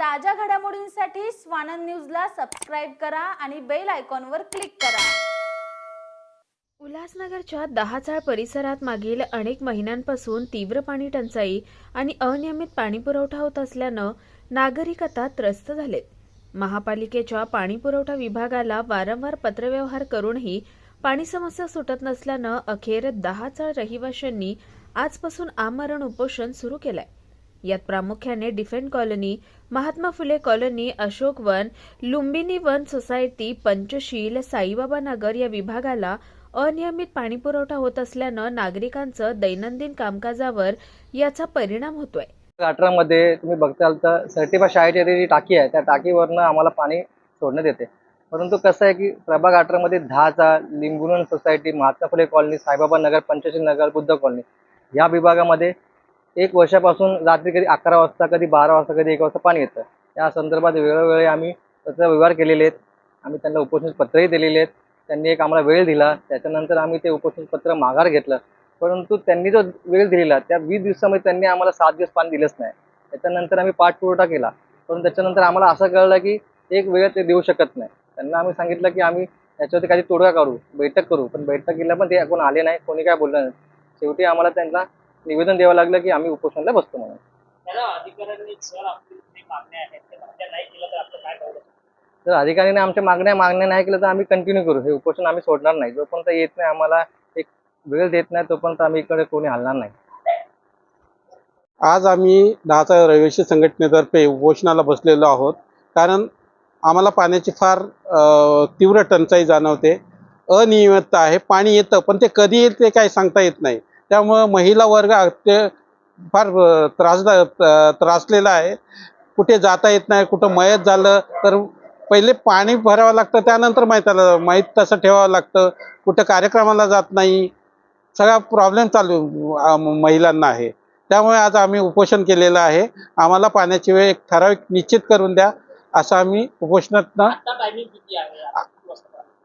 ताज्या घडामोडींसाठी स्वानंद न्यूजला सबस्क्राईब करा आणि बेल आयकॉनवर क्लिक करा. उल्हासनगरच्या दहाचाळ परिसरात मागील अनेक महिन्यांपासून तीव्र पाणी टंचाई आणि अनियमित पाणीपुरवठा होत असल्यानं नागरिक आता त्रस्त झालेत. महापालिकेच्या पाणीपुरवठा विभागाला वारंवार पत्रव्यवहार करूनही पाणी समस्या सुटत नसल्यानं अखेर दहाचाळ रहिवाशांनी आजपासून आमरण उपोषण सुरू केलंय. यात प्रामुख्याने defence colony Mahatma Phule colony Ashok Van Lumbini Van society Panchsheel Saibaba Nagar या विभागाला अनियमित पाणीपुरवठा होत असल्यानं नागरिकांचं दैनंदिन कामकाजावर याचा परिणाम होतोय. अठरामध्ये तुम्ही बघताल तर सर्टिफा शाळेची जी टाकी आहे त्या टाकीवरनं आम्हाला पाणी सोडण्यात येते. परंतु कसं आहे की प्रभाग अठरामध्ये दहाचा लिंबुन society Mahatma Phule colony Saibaba Nagar Panchsheel Nagar Buddha colony या विभागामध्ये एक वर्षापासून रात्री कधी अकरा वाजता कधी बारा वाजता कधी एक वाजता पाणी येतं. या संदर्भात वेळोवेळी आम्ही त्याचा व्यवहार केलेले आहेत. आम्ही त्यांना उपोषण पत्रही दिलेले आहेत. त्यांनी एक आम्हाला वेळ दिला. त्याच्यानंतर आम्ही ते उपोषण पत्र माघार घेतलं. परंतु त्यांनी जो वेळ दिलेला त्या वीस दिवसामध्ये त्यांनी आम्हाला सात दिवस पाणी दिलंच नाही. त्याच्यानंतर आम्ही पाठपुरवठा केला. पण त्याच्यानंतर आम्हाला असं कळलं की एक वेळ ते देऊ शकत नाही. त्यांना आम्ही सांगितलं की आम्ही याच्यावरती काही तोडगा करू बैठक करू. पण बैठकीला पण ते कोण आले नाही कोणी काय बोललं नाही. शेवटी आम्हाला त्यांना निवेदन द्यावं लागलं की आम्ही उपोषणाला बसतो म्हणून. जर आपली जे मागण्या आहेत ते मागण्या नाही केलं तर आपलं काय ठरवलं जर अधिकाऱ्याने आमच्या मागण्या मागण्या नाही केलं तर आम्ही कंटिन्यू करू. हे उपोषण आम्ही सोडणार नाही. जोपर्यंत येत नाही आम्हाला एक वेळ देत नाही तोपर्यंत आम्ही इकडे कोणी हलणार नाही. आज आम्ही दहाचा रहिवासी संघटनेतर्फे उपोषणाला बसलेलो आहोत. कारण आम्हाला पाण्याची फार तीव्र टंचाई जाणवते. अनियमितता आहे. पाणी येतं पण ते कधी येईल ते काही सांगता येत नाही. त्यामुळं महिला वर्ग ते फार त्रासदा त्रासलेला आहे. कुठे जाता येत नाही कुठं मयत झालं तर पहिले पाणी भरावं लागतं त्यानंतर माहिताला माहीत तसं ठेवावं लागतं. कुठं कार्यक्रमाला जात नाही. सगळा प्रॉब्लेम चालू महिलांना आहे. त्यामुळे आज आम्ही उपोषण केलेलं आहे. आम्हाला पाण्याची वेळ एक ठराविक निश्चित करून द्या असं आम्ही उपोषणातनं?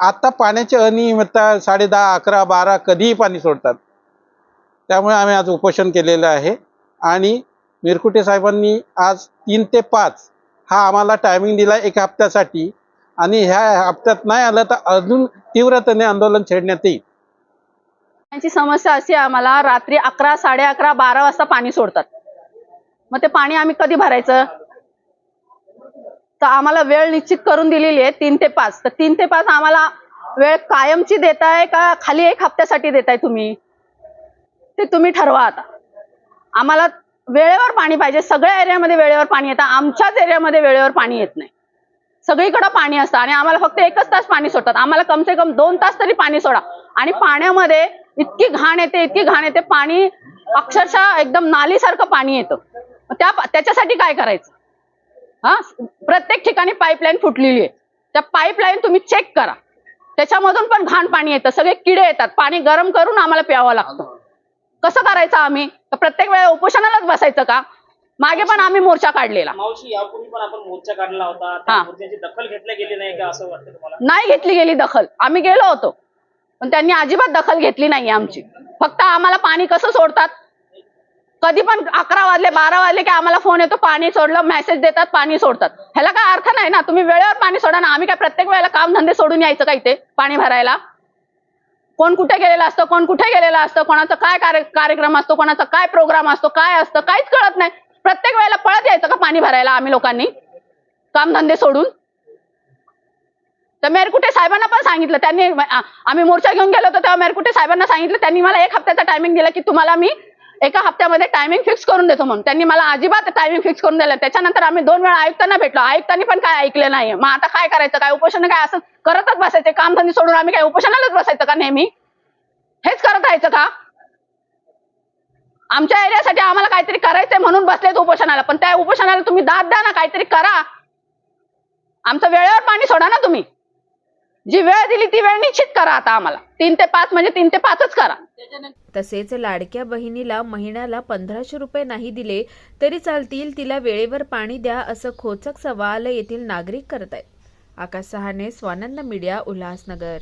आता पाण्याची अनियमितता साडे दहा अकरा बारा कधीही पाणी सोडतात. त्यामुळे आम्ही आज उपोषण केलेलं आहे. आणि मिरकुटे साहेबांनी आज तीन ते पाच हा आम्हाला टायमिंग दिला एक हप्त्यासाठी. आणि ह्या हप्त्यात नाही आलं तर अजून तीव्रतेने आंदोलन छेडण्यात येईल. पाण्याची समस्या अशी आम्हाला रात्री अकरा साडे अकरा बारा वाजता पाणी सोडतात. मग ते पाणी आम्ही कधी भरायचं? तर आम्हाला वेळ निश्चित करून दिलेली आहे तीन ते पाच. तर तीन ते पाच आम्हाला वेळ कायमची देताय का खाली एक हप्त्यासाठी देताय तुम्ही? ते तुम्ही ठरवा आता. आम्हाला वेळेवर पाणी पाहिजे. सगळ्या एरियामध्ये वेळेवर पाणी येतं. आमच्याच एरियामध्ये वेळेवर पाणी येत नाही. सगळीकडे पाणी असतं आणि आम्हाला फक्त एकच तास पाणी सोडतात. आम्हाला कम से कम दोन तास तरी पाणी सोडा. आणि पाण्यामध्ये इतकी घाण येते इतकी घाण येते. पाणी अक्षरशः एकदम नालीसारखं पाणी येतं. त्या त्याच्यासाठी काय करायचं? हा? प्रत्येक ठिकाणी पाईपलाईन फुटलेली आहे. त्या पाईपलाईन तुम्ही चेक करा. त्याच्यामधून पण घाण पाणी येतं. सगळे किडे येतात. पाणी गरम करून आम्हाला प्यावं लागतं. कसं करायचं आम्ही? प्रत्येक वेळा उपोषणालाच बसायचं का? मागे पण आम्ही मोर्चा काढलेला. मावशी यापूर्वी पण आपण मोर्चा काढला होता. त्या हा. मोर्चाची दखल घेतल्या गेली नाही का असं वाटतं तुम्हाला? नाही घेतली गेली दखल. आम्ही गेलो होतो. पण त्यांनी अजिबात दखल घेतली नाही आमची. फक्त आम्हाला पाणी कसं सोडतात? कधी पण अकरा वाजले बारा वाजले की आम्हाला फोन येतो पाणी सोडलं मेसेज देतात पाणी सोडतात. ह्याला काय अर्थ नाही ना? तुम्ही वेळेवर पाणी सोडा ना. आम्ही काय प्रत्येक वेळेला काम धंदे सोडून यायचं का इथे? पाणी भरायला? कोण कुठे गेलेला असतं कोण कुठे गेलेला असतं कोणाचा काय कार्य- कार्यक्रम असतो कोणाचा काय प्रोग्राम असतो काय असतं काहीच कळत नाही. प्रत्येक वेळेला पळत यायचं का पाणी भरायला आम्ही लोकांनी? कामधंदे सोडून? तर मेरकुटे साहेबांना पण सांगितलं त्यांनी आम्ही मोर्चा घेऊन गेलो होतो तेव्हा मेरकुटे साहेबांना सांगितलं त्यांनी मला एक हप्त्याचा टायमिंग दिला की तुम्हाला मी एका हप्त्यामध्ये टायमिंग फिक्स करून देतो म्हणून. त्यांनी मला अजिबात टायमिंग फिक्स करून दिलं त्याच्यानंतर आम्ही दोन वेळा आयुक्तांना भेटलो. आयुक्तांनी पण काय ऐकलं नाही मग आता काय करायचं? काय उपोषण काय असं करतच बसायचे. कामधंदे सोडून आम्ही काय उपोषणालाच बसायचं का नेहमी? हेच करत राहायचं का? आमच्या एरियासाठी आम्हाला काहीतरी करायचंय म्हणून बसलेत उपोषणाला. पण त्या उपोषणाला तुम्ही दाद द्या ना काहीतरी करा. आमचं वेळेवर पाणी सोडा ना तुम्ही. जी वेळ दिली ती वेळ निश्चित करा आता आम्हाला. तीन ते पाच म्हणजे तीन ते पाचच करा. तसेच लाडक्या बहिणीला महिन्याला पंधराशे रुपये नाही दिले तरी चालतील तिला वेळेवर पाणी द्या असं खोचक सवाल येथील नागरिक करत आहेत. Akash Sahane Swanand media Ulhasnagar.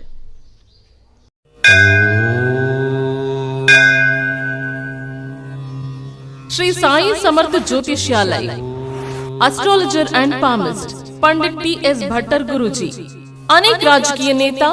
Shri Sai Samarth Jyotishalay astrologer and palmist Pandit T S Bhattar Guruji अनेक राजकीय नेता